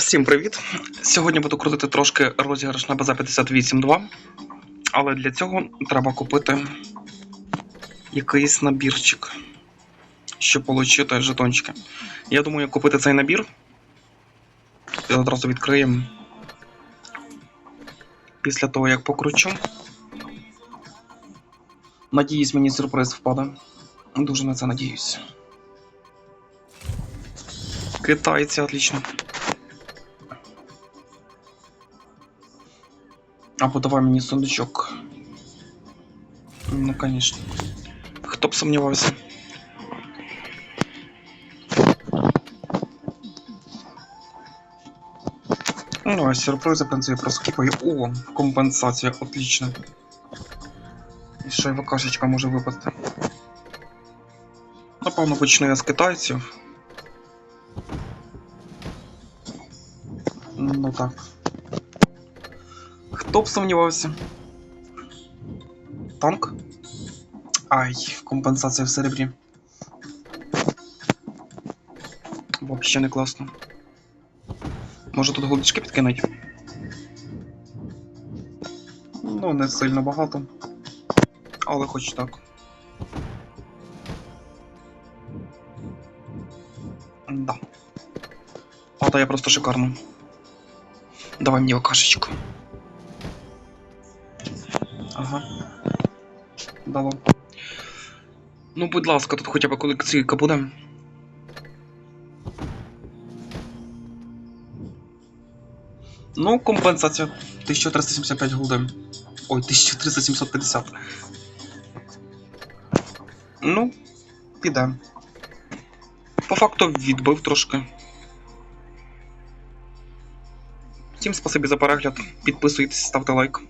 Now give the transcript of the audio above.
Всім привіт! Сьогодні буду крутити трошки розіграш на БЗ-58-2, але для цього треба купити якийсь набірчик, щоб отримати жетончики. Я думаю, купити цей набір і одразу відкриємо після того, як покручу. Надіюсь, мені сюрприз впаде. Дуже на це надіюсь. Китайці, отлично. Або давай мені сундучок. Ну, конечно. Хто б сумнівався? Ну, а сюрпризи, в принципі, проскіпаю. О, компенсація, отлично. І ще й ВКшечка може випасти. Напевно, почну я з китайців. Ну так. Хто б сумнівався? Танк? Ай, компенсація в серебрі. Вообще не класно. Може тут голдички підкинуть? Ну, не сильно багато. Але хоч так. Да. Падає просто шикарно. Давай мені окашечку. Ага. Дало. Ну, будь ласка, тут хоча б колекційка буде. Ну, компенсація 1375 голден. Ой, 1350. Ну, піде. По факту відбив трошки. Всім спасибі за перегляд. Підписуйтесь, ставте лайк.